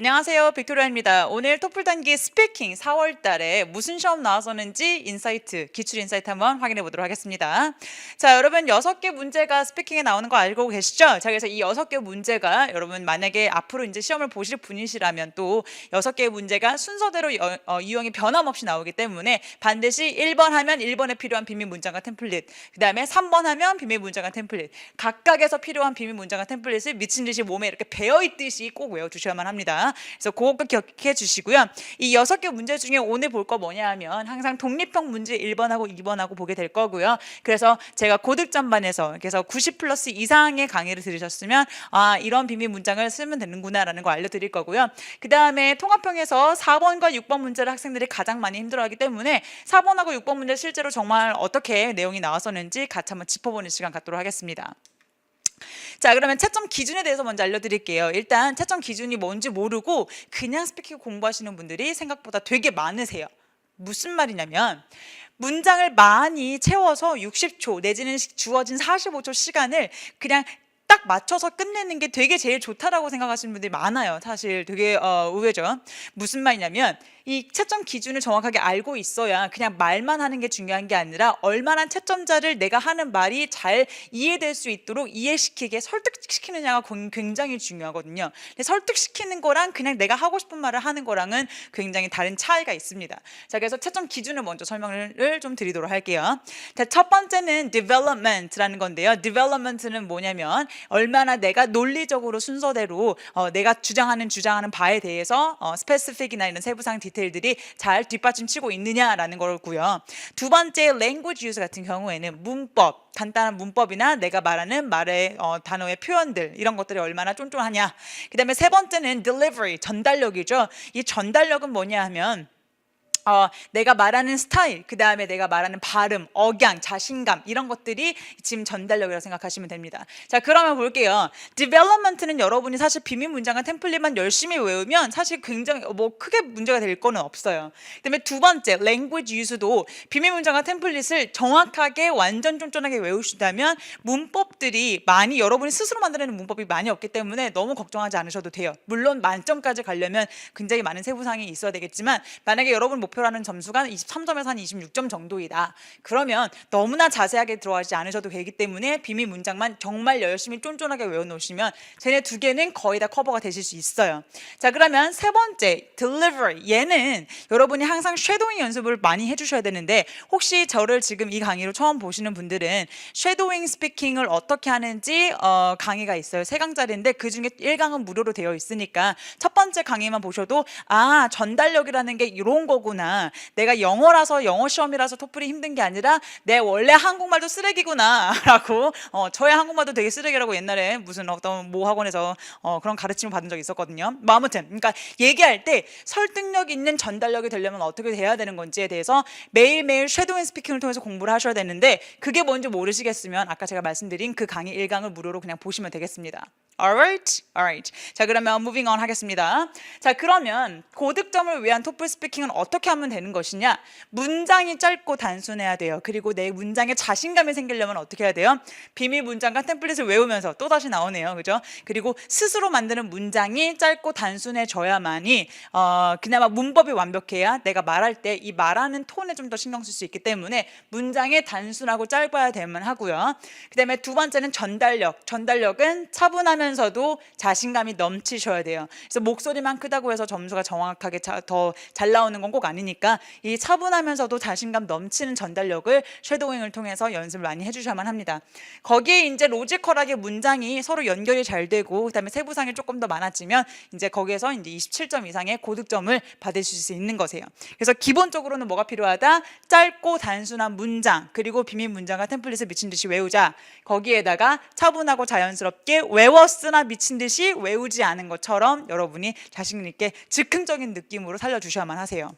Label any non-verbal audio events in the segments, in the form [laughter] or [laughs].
안녕하세요. 빅토리아입니다. 오늘 토플 단기 스피킹 4월 달에 무슨 시험 나왔었는지 인사이트, 기출 인사이트 한번 확인해 보도록 하겠습니다. 자, 여러분 6개 문제가 스피킹에 나오는 거 알고 계시죠? 자, 그래서 이 6개 문제가 여러분 만약에 앞으로 이제 시험을 보실 분이시라면 또 6개의 문제가 순서대로 여- 어, 유형이 변함없이 나오기 때문에 반드시 1번 하면 1번에 필요한 비밀 문장과 템플릿, 그다음에 3번 하면 비밀 문장과 템플릿, 각각에서 필요한 비밀 문장과 템플릿을 미친 듯이 몸에 이렇게 배어 있듯이 꼭 외워 주셔야만 합니다. 그래서 그것도 기억해 주시고요. 이 여섯 개 문제 중에 오늘 볼 거 뭐냐 하면 항상 독립형 문제 1번하고 2번하고 보게 될 거고요. 그래서 제가 고득점반에서 그래서 90 플러스 이상의 강의를 들으셨으면 아 이런 비밀 문장을 쓰면 되는구나라는 거 알려드릴 거고요. 그 다음에 통합형에서 4번과 6번 문제를 학생들이 가장 많이 힘들어하기 때문에 4번하고 6번 문제 실제로 정말 어떻게 내용이 나왔었는지 같이 한번 짚어보는 시간 갖도록 하겠습니다. 자, 그러면 채점 기준에 대해서 먼저 알려드릴게요. 일단 채점 기준이 뭔지 모르고 그냥 스피킹 공부하시는 분들이 생각보다 되게 많으세요. 무슨 말이냐면 문장을 많이 채워서 60초 내지는 시- 주어진 45초 시간을 그냥 딱 맞춰서 끝내는 게 되게 제일 좋다라고 생각하시는 분들이 많아요. 사실 되게 어, 의외죠. 무슨 말이냐면 이 채점 기준을 정확하게 알고 있어야 그냥 말만 하는 게 중요한 게 아니라 얼마나 채점자를 내가 하는 말이 잘 이해될 수 있도록 이해시키게 설득시키느냐가 건- 굉장히 중요하거든요. 설득시키는 거랑 그냥 내가 하고 싶은 말을 하는 거랑은 굉장히 다른 차이가 있습니다. 자, 그래서 채점 기준을 먼저 설명을 좀 드리도록 할게요. 자, 첫 번째는 development라는 건데요. development는 뭐냐면 얼마나 내가 논리적으로 순서대로 어, 내가 주장하는 주장하는 바에 대해서 어, 스페시픽이나 이런 세부상 디테일 들이 잘 뒷받침치고 있느냐라는 거고요. 두 번째 language use 같은 경우에는 문법, 간단한 문법이나 내가 말하는 말의 어, 단어의 표현들 이런 것들이 얼마나 쫀쫀하냐. 그다음에 세 번째는 delivery 전달력이죠. 이 전달력은 뭐냐 하면 어, 내가 말하는 스타일, 그 다음에 내가 말하는 발음, 억양, 자신감 이런 것들이 지금 전달력이라고 생각하시면 됩니다. 자, 그러면 볼게요. development는 여러분이 사실 비밀 문장과 템플릿만 열심히 외우면 사실 굉장히 뭐 크게 문제가 될 거는 없어요. 그다음에 두 번째 language use도 비밀 문장과 템플릿을 정확하게 완전 쫀쫀하게 외우신다면 문법들이 많이 여러분이 스스로 만들어내는 문법이 많이 없기 때문에 너무 걱정하지 않으셔도 돼요. 물론 만점까지 가려면 굉장히 많은 세부사항이 있어야 되겠지만 만약에 여러분 목표로 하는 점수가 23점에서 한 26점 정도이다. 그러면 너무나 자세하게 들어가지 않으셔도 되기 때문에 비밀 문장만 정말 열심히 쫀쫀하게 외워놓으시면 쟤네 두 개는 거의 다 커버가 되실 수 있어요. 자 그러면 세 번째 delivery 얘는 여러분이 항상 쉐도잉 연습을 많이 해주셔야 되는데 혹시 저를 지금 이 강의로 처음 보시는 분들은 쉐도잉 스피킹을 어떻게 하는지 어, 강의가 있어요. 세 강짜리인데 그 중에 1강은 무료로 되어 있으니까 첫 번째 강의만 보셔도 아 전달력이라는 게 이런 거구나. 내가 영어라서 영어 시험이라서 토플이 힘든 게 아니라 내 원래 한국말도 쓰레기구나라고 [laughs] 어, 저의 한국말도 되게 쓰레기라고 옛날에 무슨 어떤 모 학원에서 어, 그런 가르침을 받은 적이 있었거든요. 뭐 아무튼 그러니까 얘기할 때 설득력 있는 전달력이 되려면 어떻게 돼야 되는 건지에 대해서 매일매일 쉐도잉 스피킹을 통해서 공부를 하셔야 되는데 그게 뭔지 모르시겠으면 아까 제가 말씀드린 그 강의 1강을 무료로 그냥 보시면 되겠습니다. Alright, alright. 자 그러면 moving on 하겠습니다. 자 그러면 고득점을 위한 토플 스피킹은 어떻게 하면 되는 것이냐? 문장이 짧고 단순해야 돼요. 그리고 내 문장에 자신감이 생기려면 어떻게 해야 돼요? 비밀 문장과 템플릿을 외우면서 또 다시 나오네요, 그죠? 그리고 스스로 만드는 문장이 짧고 단순해져야만이 어, 그나마 문법이 완벽해야 내가 말할 때 이 말하는 톤에 좀 더 신경 쓸 수 있기 때문에 문장이 단순하고 짧아야 되면 하고요. 그다음에 두 번째는 전달력. 전달력은 차분하면 서도 자신감이 넘치셔야 돼요. 그래서 목소리만 크다고 해서 점수가 정확하게 더 잘 나오는 건 꼭 아니니까 이 차분하면서도 자신감 넘치는 전달력을 쉐도잉을 통해서 연습을 많이 해주셔야만 합니다. 거기에 이제 로지컬하게 문장이 서로 연결이 잘 되고 그다음에 세부상이 조금 더 많아지면 이제 거기에서 이제 27점 이상의 고득점을 받으실 수 있는 거세요. 그래서 기본적으로는 뭐가 필요하다? 짧고 단순한 문장 그리고 비밀 문장과 템플릿을 미친 듯이 외우자. 거기에다가 차분하고 자연스럽게 외 웠으나 미친 듯이 외우지 않은 것처럼 여러분이 자신 있게 즉흥적인 느낌으로 살려주셔야만 하세요.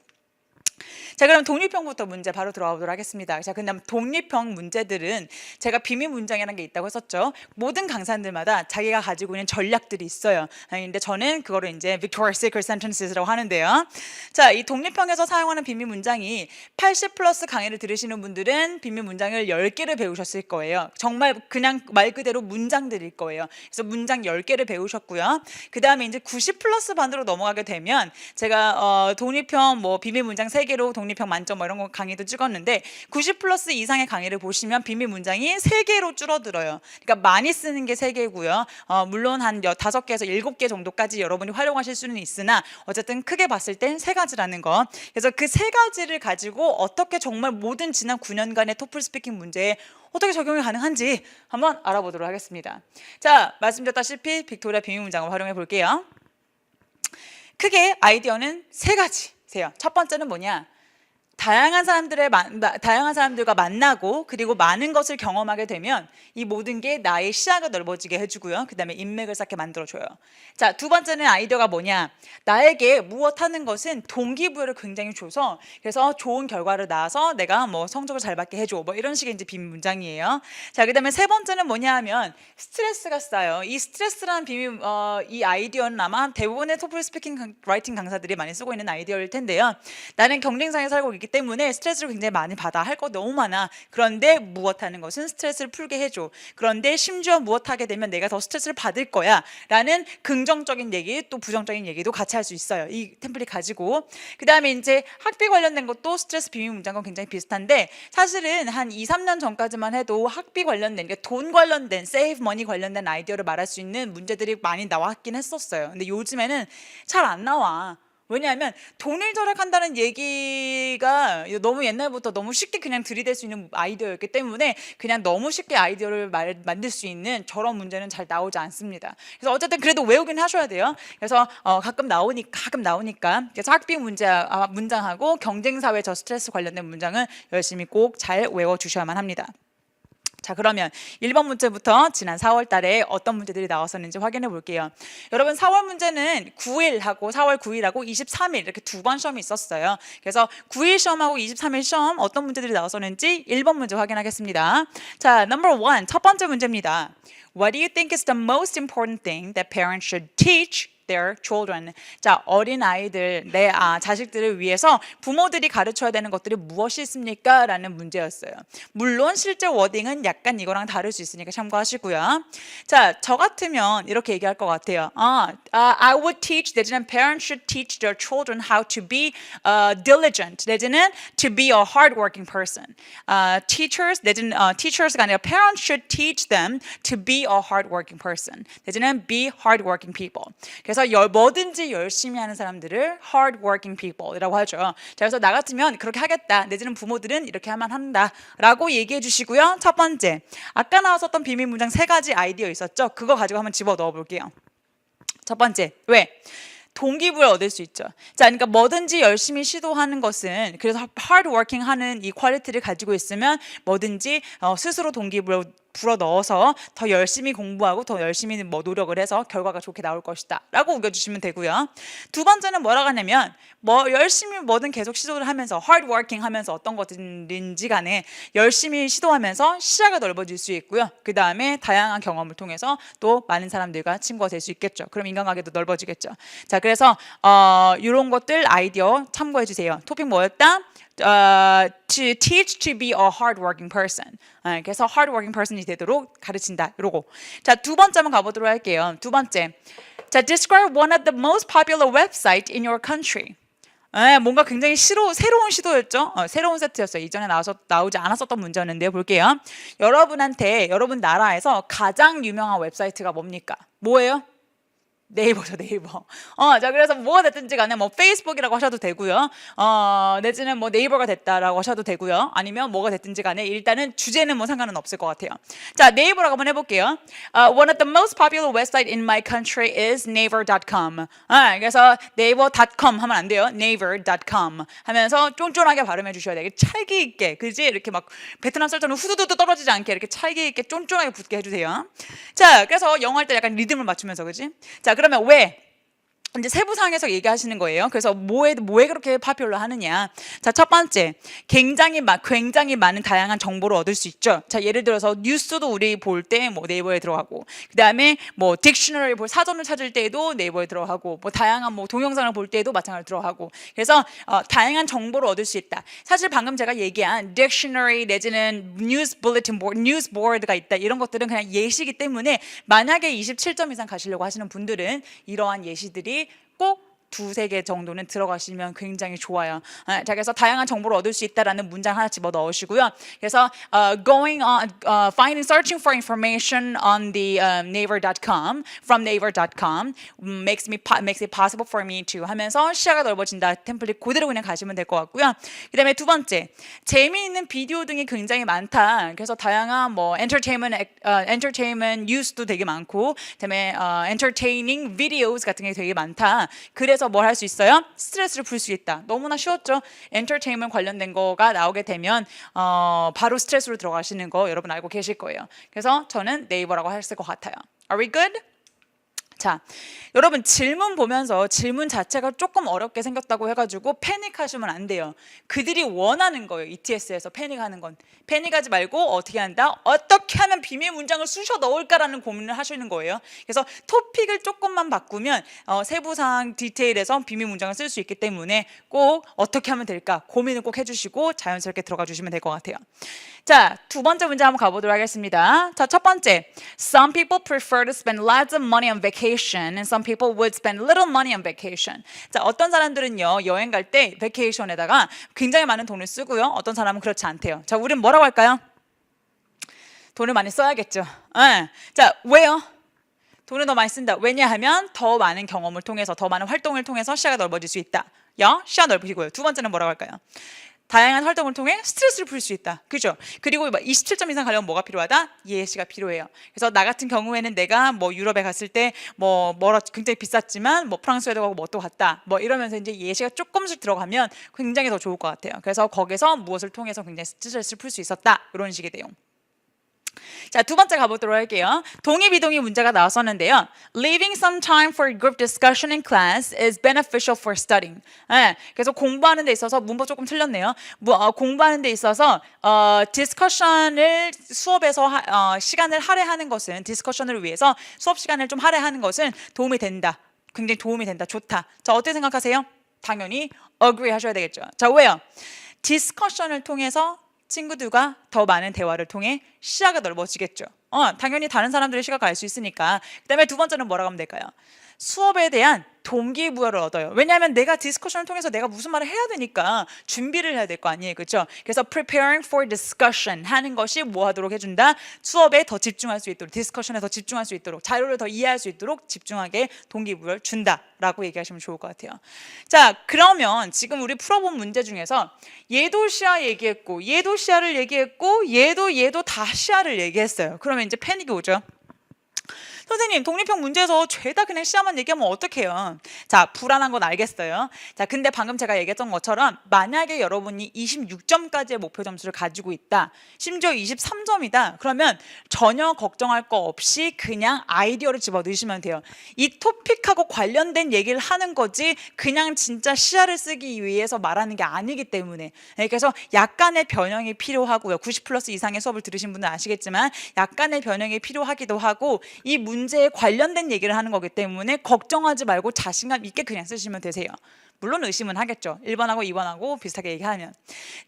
자, 그럼 독립형부터 문제 바로 들어가 보도록 하겠습니다. 자, 그다음 독립형 문제들은 제가 비밀 문장이라는 게 있다고 했었죠. 모든 강사들마다 자기가 가지고 있는 전략들이 있어요. 아, 근데 저는 그거를 이제 Victoria's Secret Sentences라고 하는데요. 자, 이 독립형에서 사용하는 비밀 문장이 80 플러스 강의를 들으시는 분들은 비밀 문장을 10개를 배우셨을 거예요. 정말 그냥 말 그대로 문장들일 거예요. 그래서 문장 10개를 배우셨고요. 그 다음에 이제 90 플러스 반으로 넘어가게 되면 제가 어, 독립형 뭐 비밀 문장 3개 로 독립형 만점 뭐 이런 거 강의도 찍었는데 90 플러스 이상의 강의를 보시면 비밀 문장이 3개로 줄어들어요. 그러니까 많이 쓰는 게 3개고요. 어, 물론 한 5개에서 7개 정도까지 여러분이 활용하실 수는 있으나 어쨌든 크게 봤을 땐 세 가지라는 거. 그래서 그 세 가지를 가지고 어떻게 정말 모든 지난 9년간의 토플 스피킹 문제에 어떻게 적용이 가능한지 한번 알아보도록 하겠습니다. 자, 말씀드렸다시피 빅토리아 비밀 문장을 활용해 볼게요. 크게 아이디어는 세 가지 세요. 첫 번째는 뭐냐? 다양한 사람들의 다양한 사람들과 만나고 그리고 많은 것을 경험하게 되면 이 모든 게 나의 시야가 넓어지게 해주고요. 그다음에 인맥을 쌓게 만들어줘요. 자, 두 번째는 아이디어가 뭐냐? 나에게 무엇 하는 것은 동기부여를 굉장히 줘서 그래서 좋은 결과를 낳아서 내가 뭐 성적을 잘 받게 해줘. 뭐 이런 식의 이제 비밀 문장이에요. 자, 그다음에 세 번째는 뭐냐하면 스트레스가 쌓여. 이 스트레스라는 비밀 어, 이 아이디어는 아마 대부분의 토플 스피킹 강- 라이팅 강사들이 많이 쓰고 있는 아이디어일 텐데요. 나는 경쟁상에 살고 있기 때문에 스트레스를 굉장히 많이 받아 할 거 너무 많아. 그런데 무엇 하는 것은 스트레스를 풀게 해줘. 그런데 심지어 무엇 하게 되면 내가 더 스트레스를 받을 거야 라는 긍정적인 얘기 또 부정적인 얘기도 같이 할 수 있어요. 이 템플릿 가지고 그 다음에 이제 학비 관련된 것도 스트레스 비밀 문장과 굉장히 비슷한데 사실은 한 2, 3년 전까지만 해도 학비 관련된 돈 관련된 세이브 머니 관련된 아이디어를 말할 수 있는 문제들이 많이 나왔긴 했었어요. 근데 요즘에는 잘 안 나와. 왜냐하면 돈을 절약한다는 얘기가 너무 옛날부터 너무 쉽게 그냥 들이댈 수 있는 아이디어였기 때문에 그냥 너무 쉽게 아이디어를 말, 만들 수 있는 저런 문제는 잘 나오지 않습니다. 그래서 어쨌든 그래도 외우긴 하셔야 돼요. 그래서 어, 가끔 나오니까 가끔 나오니까 그래서 학비 문제 아, 문장하고 경쟁 사회 저 스트레스 관련된 문장은 열심히 꼭 잘 외워 주셔야만 합니다. 자 그러면 1번 문제부터 지난 4월 달에 어떤 문제들이 나왔었는지 확인해 볼게요. 여러분 4월 문제는 9일하고 4월 9일하고 23일 이렇게 두 번 시험이 있었어요. 그래서 9일 시험하고 23일 시험 어떤 문제들이 나왔었는지 1번 문제 확인하겠습니다. 자, number one 첫 번째 문제입니다. What do you think is the most important thing that parents should teach their children. 자, 어린 아이들, 내 아, 자식들을 위해서 부모들이 가르쳐야 되는 것들이 무엇이 있습니까? 라는 문제였어요. 물론 실제 워딩은 약간 이거랑 다를 수 있으니까 참고하시고요. 자, 저 같으면 이렇게 얘기할 것 같아요. 아, 아, I would teach, 내지는 parents should teach their children how to be uh, diligent, 내지는 to be a hardworking person. 아, teachers, 내지는 어, teachers가 아니라 parents should teach them to be a hardworking person. 내지는 be hardworking people. 그래서 열, 뭐든지 열심히 하는 사람들을 hardworking people이라고 하죠. 자, 그래서 나 같으면 그렇게 하겠다. 내지는 부모들은 이렇게 하면 한다라고 얘기해 주시고요. 첫 번째, 아까 나왔었던 비밀 문장 세 가지 아이디어 있었죠. 그거 가지고 한번 집어 넣어 볼게요. 첫 번째, 왜? 동기부여 얻을 수 있죠. 자, 그러니까 뭐든지 열심히 시도하는 것은 그래서 hardworking 하는 이 퀄리티를 가지고 있으면 뭐든지 어, 스스로 동기부여 불어 넣어서 더 열심히 공부하고 더 열심히 뭐 노력을 해서 결과가 좋게 나올 것이다 라고 우겨주시면 되고요. 두 번째는 뭐라고 하냐면 뭐 열심히 뭐든 계속 시도를 하면서 hardworking 하면서 어떤 것인지 간에 열심히 시도하면서 시야가 넓어질 수 있고요. 그 다음에 다양한 경험을 통해서 또 많은 사람들과 친구가 될 수 있겠죠. 그럼 인간관계도 넓어지겠죠. 자, 그래서 어, 이런 것들 아이디어 참고해 주세요. 토픽 뭐였다? 어, to teach to be a hardworking person. 아, 그래서 hardworking person이 되도록 가르친다. 이러고. 자, 두 번째 한번 가보도록 할게요. 두 번째. 자, describe one of the most popular website in your country. 예, 뭔가 굉장히 시로, 새로운 시도였죠. 어, 새로운 세트였어요. 이전에 나와서 나오지 않았었던 문제였는데요. 볼게요. 여러분한테 여러분 나라에서 가장 유명한 웹사이트가 뭡니까? 뭐예요? 네이버죠 네이버. 어, 자 그래서 뭐가 됐든지 간에 뭐 페이스북이라고 하셔도 되고요. 어, 내지는 뭐 네이버가 됐다라고 하셔도 되고요. 아니면 뭐가 됐든지 간에 일단은 주제는 뭐 상관은 없을 것 같아요. 자 네이버라고 한번 해볼게요. Uh, one of the most popular website in my country is naver.com. 아, 그래서 네이버.com 하면 안 돼요. naver.com 하면서 쫀쫀하게 발음해 주셔야 돼요. 찰기 있게, 그지? 이렇게 막 베트남 쌀처럼 후두두두 떨어지지 않게 이렇게 찰기 있게 쫀쫀하게 붙게 해주세요. 자, 그래서 영어 할 때 약간 리듬을 맞추면서, 그지? 자, 그러면 왜? 이제 세부상에서 얘기하시는 거예요. 그래서 뭐에 뭐에 그렇게 파퓰러 하느냐. 자, 첫 번째. 굉장히 막 굉장히 많은 다양한 정보를 얻을 수 있죠. 자, 예를 들어서 뉴스도 우리 볼 때 뭐 네이버에 들어가고 그다음에 뭐 딕셔너리 볼 사전을 찾을 때도 네이버에 들어가고 뭐 다양한 뭐 동영상을 볼 때도 마찬가지로 들어가고. 그래서 어, 다양한 정보를 얻을 수 있다. 사실 방금 제가 얘기한 딕셔너리 내지는 뉴스 bulletin board, 뉴스 보드가 있다. 이런 것들은 그냥 예시이기 때문에 만약에 27점 이상 가시려고 하시는 분들은 이러한 예시들이 꼭 두세 개 정도는 들어가시면 굉장히 좋아요. 아, 자, 그래서 다양한 정보를 얻을 수 있다라는 문장 하나 집어 넣으시고요. 그래서 uh, going on, uh, finding, searching for information on the um, naver.com from naver.com makes me makes it possible for me to 하면서 시야가 넓어진다. 템플릿 그대로 그냥 가시면 될 것 같고요. 그다음에 두 번째, 재미있는 비디오 등이 굉장히 많다. 그래서 다양한 뭐 entertainment, 어, entertainment news도 되게 많고, 그다음에 어, entertaining videos 같은 게 되게 많다. 그래서 뭘 할 수 있어요? 스트레스를 풀 수 있다. 너무나 쉬웠죠. entertainment 관련된 거가 나오게 되면 어, 바로 스트레스로 들어가시는 거 여러분 알고 계실 거예요. 그래서 저는 네이버라고 했을 것 같아요. Are we good? 자, 여러분 질문 보면서 질문 자체가 조금 어렵게 생겼다고 해가지고 패닉하시면 안 돼요. 그들이 원하는 거예요. ETS에서 패닉하는 건 패닉하지 말고 어떻게 한다? 어떻게 하면 비밀 문장을 쑤셔 넣을까라는 고민을 하시는 거예요. 그래서 토픽을 조금만 바꾸면 어, 세부사항 디테일에서 비밀 문장을 쓸 수 있기 때문에 꼭 어떻게 하면 될까 고민을 꼭 해주시고 자연스럽게 들어가 주시면 될 것 같아요. 자, 두 번째 문제 한번 가보도록 하겠습니다. 자, 첫 번째. Some people prefer to spend lots of money on vacation and some people would spend little money on vacation. 자, 어떤 사람들은요, 여행 갈 때 vacation에다가 굉장히 많은 돈을 쓰고요. 어떤 사람은 그렇지 않대요. 자, 우린 뭐라고 할까요? 돈을 많이 써야겠죠. 예. 자, 왜요? 돈을 더 많이 쓴다. 왜냐하면 더 많은 경험을 통해서 더 많은 활동을 통해서 시야가 넓어질 수 있다. 야, 시야 넓히고요. 두 번째는 뭐라고 할까요? 다양한 활동을 통해 스트레스를 풀 수 있다. 그죠? 그리고 27점 이상 가려면 뭐가 필요하다? 예시가 필요해요. 그래서 나 같은 경우에는 내가 뭐 유럽에 갔을 때뭐 뭐라 굉장히 비쌌지만 뭐 프랑스에도 가고 뭐 또 갔다. 뭐 이러면서 이제 예시가 조금씩 들어가면 굉장히 더 좋을 것 같아요. 그래서 거기서 무엇을 통해서 굉장히 스트레스를 풀 수 있었다. 이런 식의 내용. 자, 두 번째 가보도록 할게요. 동의 비동의 문제가 나왔었는데요. Leaving some time for group discussion in class is beneficial for studying. 예, 그래서 공부하는 데 있어서 문법 조금 틀렸네요. 뭐, 어, 공부하는 데 있어서 어, 디스커션을 수업에서 하, 어, 시간을 할애하는 것은 디스커션을 위해서 수업 시간을 좀 할애하는 것은 도움이 된다. 굉장히 도움이 된다. 좋다. 자, 어떻게 생각하세요? 당연히 agree 하셔야 되겠죠. 자, 왜요? 디스커션을 통해서 친구들과 더 많은 대화를 통해 시야가 넓어지겠죠. 어, 당연히 다른 사람들의 시각을 알 수 있으니까. 그다음에 두 번째는 뭐라고 하면 될까요? 수업에 대한 동기부여를 얻어요. 왜냐하면 내가 디스커션을 통해서 내가 무슨 말을 해야 되니까 준비를 해야 될 거 아니에요, 그렇죠? 그래서 preparing for discussion 하는 것이 뭐 하도록 해준다? 수업에 더 집중할 수 있도록, 디스커션에 더 집중할 수 있도록, 자료를 더 이해할 수 있도록 집중하게 동기부여를 준다라고 얘기하시면 좋을 것 같아요. 자, 그러면 지금 우리 풀어본 문제 중에서 얘도 시야 얘기했고, 얘도 시야를 얘기했고, 얘도 얘도 다 시야를 얘기했어요. 그러면 이제 패닉이 오죠. 선생님 독립형 문제에서 죄다 그냥 시야만 얘기하면 어떡해요? 자 불안한 건 알겠어요. 자 근데 방금 제가 얘기했던 것처럼 만약에 여러분이 26점까지의 목표 점수를 가지고 있다. 심지어 23점이다. 그러면 전혀 걱정할 거 없이 그냥 아이디어를 집어 넣으시면 돼요. 이 토픽하고 관련된 얘기를 하는 거지 그냥 진짜 시야를 쓰기 위해서 말하는 게 아니기 때문에 네, 그래서 약간의 변형이 필요하고요. 90 플러스 이상의 수업을 들으신 분은 아시겠지만 약간의 변형이 필요하기도 하고 이 문 제에 관련된 얘기를 하는 거기 때문에 걱정하지 말고 자신감 있게 그냥 쓰시면 되세요. 물론 의심은 하겠죠. 1번하고 2번하고 비슷하게 얘기하면.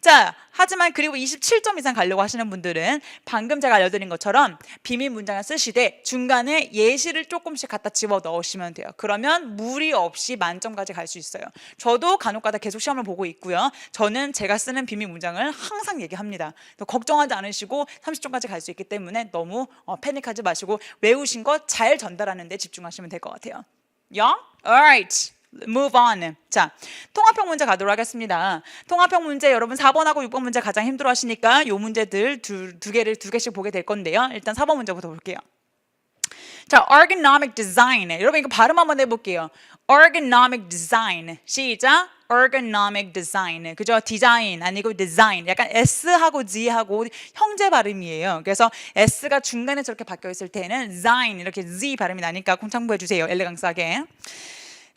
자, 하지만 그리고 27점 이상 가려고 하시는 분들은 방금 제가 알려드린 것처럼 비밀 문장을 쓰시되 중간에 예시를 조금씩 갖다 집어 넣으시면 돼요. 그러면 무리 없이 만점까지 갈 수 있어요. 저도 간혹가다 계속 시험을 보고 있고요. 저는 제가 쓰는 비밀 문장을 항상 얘기합니다. 또 걱정하지 않으시고 30점까지 갈 수 있기 때문에 너무 어, 패닉하지 마시고 외우신 거잘 전달하는 데 집중하시면 될 것 같아요. Yeah? Alright. Move on. 자, 통합형 문제 가도록 하겠습니다. 통합형 문제 여러분 4번하고 6번 문제 가장 힘들어 하시니까 요 문제들 두, 두 개를 두 개씩 보게 될 건데요. 일단 4번 문제부터 볼게요. 자, ergonomic design. 여러분 이거 발음 한번 해볼게요. ergonomic design. 시작. ergonomic design. 그죠? 디자인 아니고 design. 약간 S하고 G하고 형제 발음이에요. 그래서 S가 중간에 저렇게 바뀌어 있을 때는 design 이렇게 Z 발음이 나니까 콩 참고해 주세요. 엘레강스하게.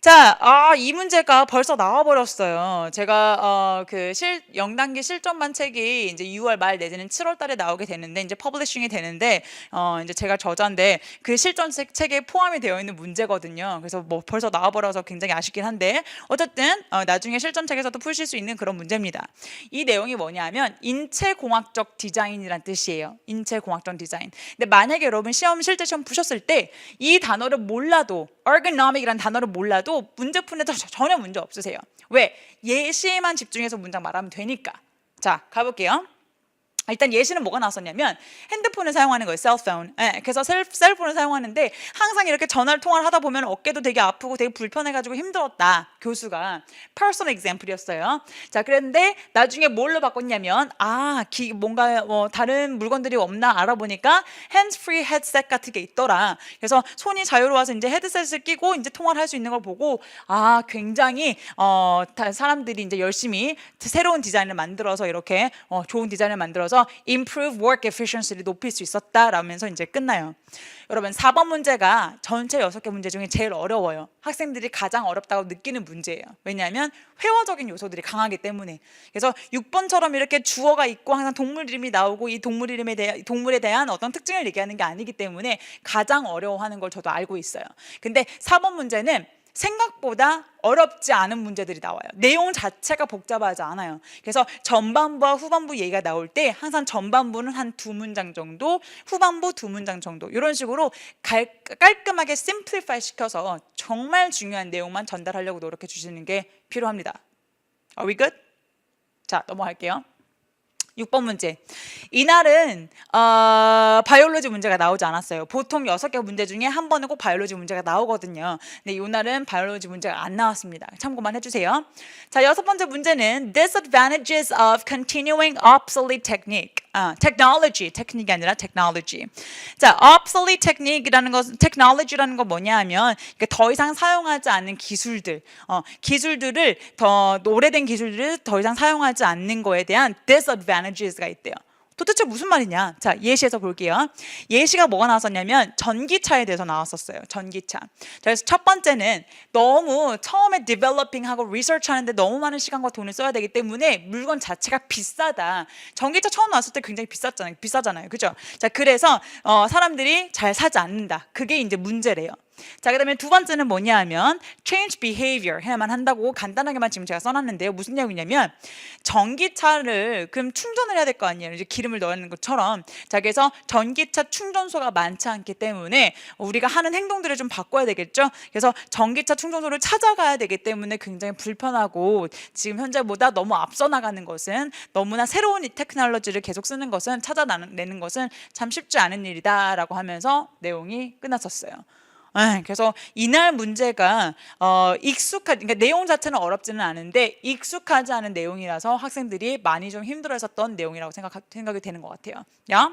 자, 아, 이 문제가 벌써 나와버렸어요. 제가, 어, 그 실, 영단기 실전반 책이 이제 6월 말 내지는 7월 달에 나오게 되는데, 이제 퍼블리싱이 되는데, 어, 이제 제가 저자인데, 그 실전 책, 책에 포함이 되어 있는 문제거든요. 그래서 뭐 벌써 나와버려서 굉장히 아쉽긴 한데, 어쨌든, 어, 나중에 실전 책에서도 푸실 수 있는 그런 문제입니다. 이 내용이 뭐냐면, 인체공학적 디자인이란 뜻이에요. 인체공학적 디자인. 근데 만약에 여러분 시험, 실제 시험 푸셨을 때, 이 단어를 몰라도, ergonomic이라는 단어를 몰라도 문제 푸는데 저- 전혀 문제 없으세요. 왜? 예시에만 집중해서 문장 말하면 되니까. 자, 가볼게요. 일단 예시는 뭐가 나왔었냐면 핸드폰을 사용하는 거예요. 셀폰. 예, 그래서 셀, 셀폰을 사용하는데 항상 이렇게 전화를 통화를 하다 보면 어깨도 되게 아프고 되게 불편해가지고 힘들었다. 교수가 personal example이었어요. 자, 그랬는데 나중에 뭘로 바꿨냐면 아, 기, 뭔가 뭐 다른 물건들이 없나 알아보니까 hands-free headset 같은 게 있더라. 그래서 손이 자유로워서 이제 헤드셋을 끼고 이제 통화를 할 수 있는 걸 보고 아, 굉장히 어, 다- 사람들이 이제 열심히 새로운 디자인을 만들어서 이렇게 어, 좋은 디자인을 만들어서 improve work efficiency를 높일 수 있었다라면서 이제 끝나요. 여러분 4번 문제가 전체 6개 문제 중에 제일 어려워요. 학생들이 가장 어렵다고 느끼는 문제예요. 왜냐하면 회화적인 요소들이 강하기 때문에. 그래서 6번처럼 이렇게 주어가 있고 항상 동물 이름이 나오고 이 동물 이름에 대한 동물에 대한 어떤 특징을 얘기하는 게 아니기 때문에 가장 어려워하는 걸 저도 알고 있어요. 근데 4번 문제는 생각보다 어렵지 않은 문제들이 나와요. 내용 자체가 복잡하지 않아요. 그래서 전반부와 후반부 얘기가 나올 때 항상 전반부는 한 두 문장 정도, 후반부 두 문장 정도 이런 식으로 갈, 깔끔하게 심플리파이 시켜서 정말 중요한 내용만 전달하려고 노력해 주시는 게 필요합니다. Are we good? 자, 넘어갈게요. 6번 문제. 이날은 어, 바이올로지 문제가 나오지 않았어요. 보통 6개 문제 중에 한 번은 꼭 바이올로지 문제가 나오거든요. 근데 이날은 바이올로지 문제가 안 나왔습니다. 참고만 해주세요. 자, 여섯 번째 문제는 disadvantages of continuing obsolete technique. 아, technology, 테크닉이 아니라 technology. 자, obsolete technique이라는 것은 technology라는 건 뭐냐 하면 그러니까 더 이상 사용하지 않는 기술들, 어, 기술들을 더 오래된 기술들을 더 이상 사용하지 않는 거에 대한 disadvantages가 있대요. 도대체 무슨 말이냐? 자, 예시에서 볼게요. 예시가 뭐가 나왔었냐면 전기차에 대해서 나왔었어요. 전기차. 자, 그래서 첫 번째는 너무 처음에 developing하고 research 하는데 너무 많은 시간과 돈을 써야 되기 때문에 물건 자체가 비싸다. 전기차 처음 나왔을 때 굉장히 비쌌잖아요. 비싸잖아요. 그죠? 자, 그래서 어, 사람들이 잘 사지 않는다. 그게 이제 문제래요. 자, 그다음에 두 번째는 뭐냐 하면 change behavior 해야만 한다고 간단하게만 지금 제가 써놨는데요. 무슨 내용이냐면 전기차를 그럼 충전을 해야 될 거 아니에요. 이제 기름을 넣는 것처럼. 자, 그래서 전기차 충전소가 많지 않기 때문에 우리가 하는 행동들을 좀 바꿔야 되겠죠. 그래서 전기차 충전소를 찾아가야 되기 때문에 굉장히 불편하고 지금 현재보다 너무 앞서 나가는 것은 너무나 새로운 이 테크놀로지를 계속 쓰는 것은 찾아내는 것은 참 쉽지 않은 일이다라고 하면서 내용이 끝났었어요. 예, 그래서 이날 문제가 어, 익숙하, 그러니까 내용 자체는 어렵지는 않은데 익숙하지 않은 내용이라서 학생들이 많이 좀 힘들어했었던 내용이라고 생각 생각이 되는 것 같아요. 야.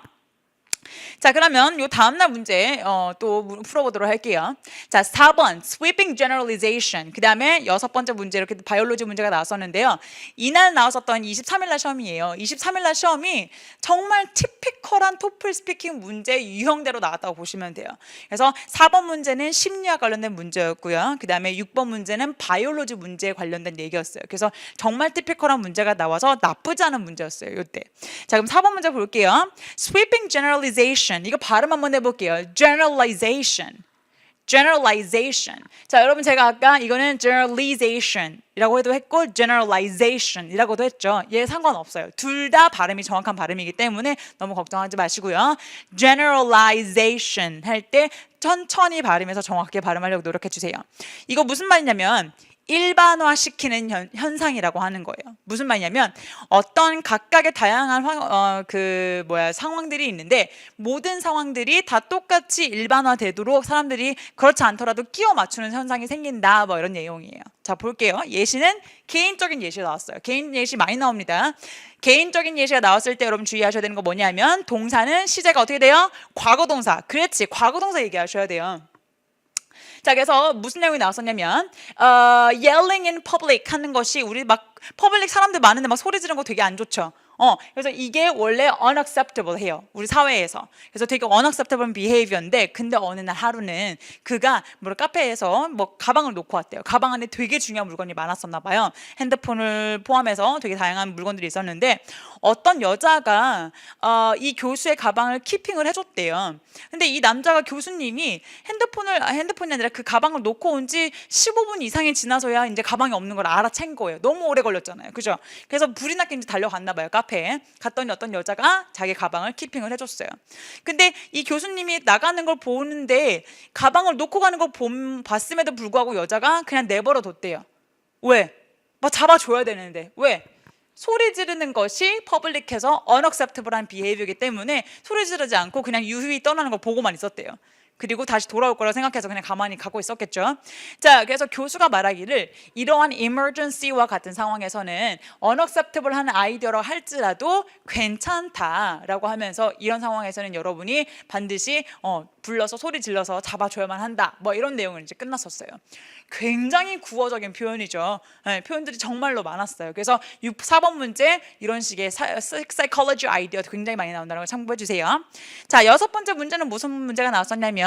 자 그러면 요 다음날 문제 어, 또 무- 풀어보도록 할게요. 자 4번 sweeping generalization 그 다음에 여섯 번째 문제 이렇게 바이올로지 문제가 나왔었는데요. 이날 나왔었던 23일날 시험이에요. 23일날 시험이 정말 티피컬한 토플 스피킹 문제 유형대로 나왔다고 보시면 돼요. 그래서 4번 문제는 심리와 관련된 문제였고요. 그 다음에 6번 문제는 바이올로지 문제에 관련된 얘기였어요. 그래서 정말 티피컬한 문제가 나와서 나쁘지 않은 문제였어요. 이때. 자 그럼 4번 문제 볼게요. sweeping generalization 이거 발음 한번 해볼게요. generalization. Generalization. 자, 여러분 제가 아까 이거는 generalization이라고 해도 했고 generalization이라고도 했죠. 얘 상관없어요. 둘 다 발음이 정확한 발음이기 때문에 너무 걱정하지 마시고요. generalization 할 때 천천히 발음해서 정확하게 발음하려고 노력해 주세요. 이거 무슨 말이냐면 일반화 시키는 현, 현상이라고 하는 거예요. 무슨 말이냐면 어떤 각각의 다양한 황, 어, 그 뭐야 상황들이 있는데 모든 상황들이 다 똑같이 일반화되도록 사람들이 그렇지 않더라도 끼워 맞추는 현상이 생긴다. 뭐 이런 내용이에요. 자 볼게요. 예시는 개인적인 예시 나왔어요. 개인 예시 많이 나옵니다. 개인적인 예시가 나왔을 때 여러분 주의하셔야 되는 거 뭐냐면 동사는 시제가 어떻게 돼요? 과거 동사. 그렇지. 과거 동사 얘기하셔야 돼요. 자, 그래서 무슨 내용이 나왔었냐면 어, yelling in public 하는 것이 우리 막 퍼블릭 사람들 많은데 막 소리 지르는 거 되게 안 좋죠. 어, 그래서 이게 원래 unacceptable 해요. 우리 사회에서. 그래서 되게 unacceptable behavior인데, 근데 어느 날 하루는 그가 뭐 카페에서 뭐 가방을 놓고 왔대요. 가방 안에 되게 중요한 물건이 많았었나 봐요. 핸드폰을 포함해서 되게 다양한 물건들이 있었는데, 어떤 여자가 어, 이 교수의 가방을 키핑을 해줬대요. 근데 이 남자가 교수님이 핸드폰을 아, 핸드폰이 아니라 그 가방을 놓고 온 지 15분 이상이 지나서야 이제 가방이 없는 걸 알아챈 거예요. 너무 오래 걸렸잖아요. 그죠? 그래서 불이 났게 이제 달려갔나 봐요. 카페 에. 갔더니 어떤 여자가 자기 가방을 키핑을 해줬어요. 근데 이 교수님이 나가는 걸 보는데 가방을 놓고 가는 걸 본, 봤음에도 불구하고 여자가 그냥 내버려 뒀대요. 왜? 막 잡아줘야 되는데. 왜? 소리 지르는 것이 퍼블릭해서 unacceptable한 behavior이기 때문에 소리 지르지 않고 그냥 유유히 떠나는 걸 보고만 있었대요. 그리고 다시 돌아올 거라 생각해서 그냥 가만히 가고 있었겠죠. 자, 그래서 교수가 말하기를 이러한 emergency와 같은 상황에서는 unacceptable한 아이디어라 할지라도 괜찮다라고 하면서 이런 상황에서는 여러분이 반드시 어, 불러서 소리 질러서 잡아줘야만 한다. 뭐 이런 내용을 이제 끝났었어요. 굉장히 구어적인 표현이죠. 네, 표현들이 정말로 많았어요. 그래서 6, 4번 문제 이런 식의 사, psychology 아이디어 굉장히 많이 나온다는 걸 참고해 주세요. 자, 여섯 번째 문제는 무슨 문제가 나왔었냐면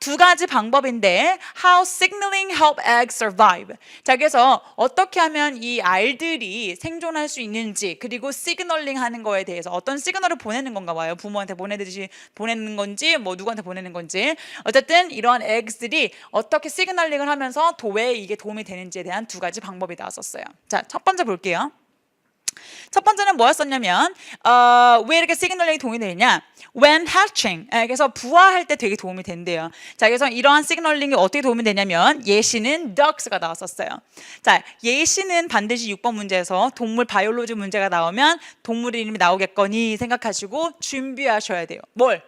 두 가지 방법인데 how signaling help eggs survive. 자, 그래서 어떻게 하면 이 알들이 생존할 수 있는지 그리고 시그널링 하는 거에 대해서 어떤 시그널을 보내는 건가 봐요. 부모한테 보내듯이 보내는 건지 뭐 누구한테 보내는 건지 어쨌든 이러한 eggs들이 어떻게 시그널링을 하면서 도에 이게 도움이 되는지에 대한 두 가지 방법이 나왔었어요. 자, 첫 번째 볼게요. 첫 번째는 뭐였었냐면 어, 왜 이렇게 시그널링이 도움이 되냐? When hatching, 예, 그래서 부화할 때 되게 도움이 된대요. 자, 그래서 이러한 시그널링이 어떻게 도움이 되냐면 예시는 ducks가 나왔었어요. 자, 예시는 반드시 6번 문제에서 동물 바이올로지 문제가 나오면 동물 이름이 나오겠거니 생각하시고 준비하셔야 돼요. 뭘?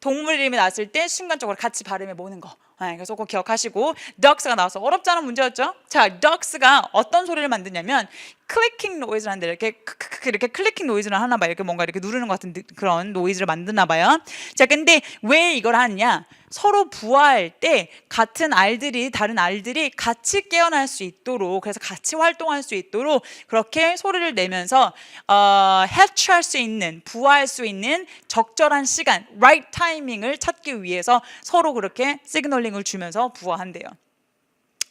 동물 이름이 나왔을 때 순간적으로 같이 발음해 보는 거. 네, 그래서 꼭 기억하시고 ducks가 나와서 어렵지 않은 문제였죠. 자, ducks가 어떤 소리를 만드냐면 클리킹 노이즈를 하는데 이렇게 크크크 이렇게 클리킹 노이즈를 하나 봐요. 이렇게 뭔가 이렇게 누르는 것 같은 느- 그런 노이즈를 만드나 봐요. 자, 근데 왜 이걸 하느냐? 서로 부화할 때 같은 알들이 다른 알들이 같이 깨어날 수 있도록 그래서 같이 활동할 수 있도록 그렇게 소리를 내면서 어, 해치할 수 있는 부화할 수 있는 적절한 시간, right 타이밍을 찾기 위해서 서로 그렇게 시그널링을 주면서 부화한대요.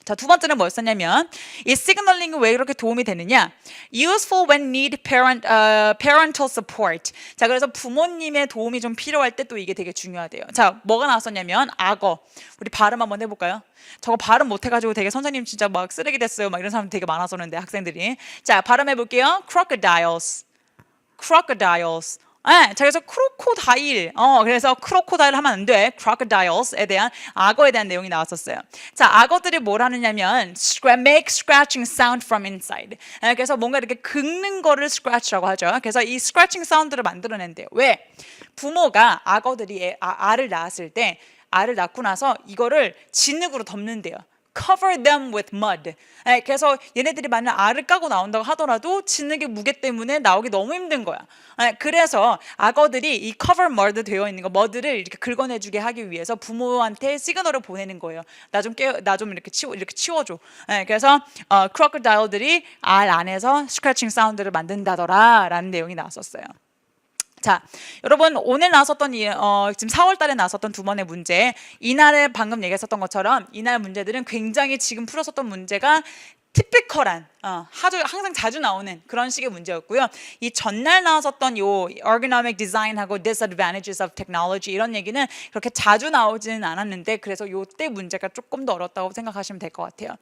자, 두 번째는 뭐였었냐면 이 시그널링이 왜 그렇게 도움이 되느냐? Useful when need parent, 어, parental support. 자, 그래서 부모님의 도움이 좀 필요할 때 또 이게 되게 중요하대요. 자, 뭐가 나왔었냐면 악어. 우리 발음 한번 해 볼까요? 저거 발음 못 해 가지고 되게 선생님 진짜 막 쓰레기 됐어요. 막 이런 사람 되게 많았었는데 학생들이. 자, 발음해 볼게요. Crocodiles. Crocodiles. 네, 자 그래서 크로코다일. 어, 그래서 크로코다일 하면 안 돼. crocodiles에 대한 악어에 대한 내용이 나왔었어요. 자, 악어들이 뭘 하느냐면 make scratching sound from inside. 네, 그래서 뭔가 이렇게 긁는 거를 scratch라고 하죠. 그래서 이 scratching 사운드를 만들어낸대요. 왜? 부모가 악어들이 애- 아, 알을 낳았을 때 알을 낳고 나서 이거를 진흙으로 덮는데요. Cover them with mud. 네, 그래서 얘네들이 만약 알을 까고 나온다고 하더라도 진흙의 무게 때문에 나오기 너무 힘든 거야. 네, 그래서 악어들이 이 cover mud 되어 있는 거, mud를 이렇게 긁어내주게 하기 위해서 부모한테 시그널을 보내는 거예요. 나 좀 깨, 나 좀 이렇게 치워, 이렇게 치워줘. 네, 그래서 어, crocodile들이 알 안에서 scratching 사운드를 만든다더라라는 내용이 나왔었어요. 자, 여러분 오늘 나왔었던 이, 어, 지금 4월달에 나왔었던 두 번의 문제, 이날에 방금 얘기했었던 것처럼 이날 문제들은 굉장히 지금 풀었었던 문제가 티피컬한 어, 아주 항상 자주 나오는 그런 식의 문제였고요. 이 전날 나왔었던 요 ergonomic design하고 disadvantages of technology 이런 얘기는 그렇게 자주 나오지는 않았는데 그래서 요때 문제가 조금 더 어렵다고 생각하시면 될 것 같아요.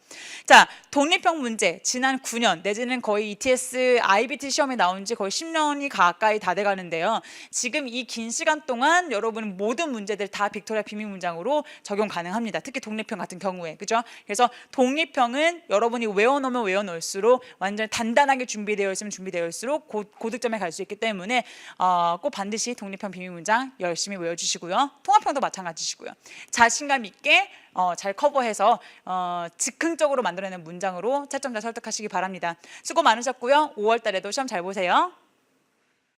자, 독립형 문제 지난 9년 내지는 거의 ETS IBT 시험에 나온 지 거의 10년이 가까이 다 돼가는데요. 지금 이 긴 시간 동안 여러분 모든 문제들 다 빅토리아 비밀 문장으로 적용 가능합니다. 특히 독립형 같은 경우에 그죠? 그래서 독립형은 여러분이 외워놓으면 외워놓을 수록 완전 단단하게 준비되어 있으면 준비되어 있을수록 고, 고득점에 갈 수 있기 때문에 어, 꼭 반드시 독립형 비밀 문장 열심히 외워주시고요. 통합형도 마찬가지시고요. 자신감 있게 어, 잘 커버해서 어, 즉흥적으로 만들어내는 문장으로 채점자 설득하시기 바랍니다. 수고 많으셨고요. 5월 달에도 시험 잘 보세요.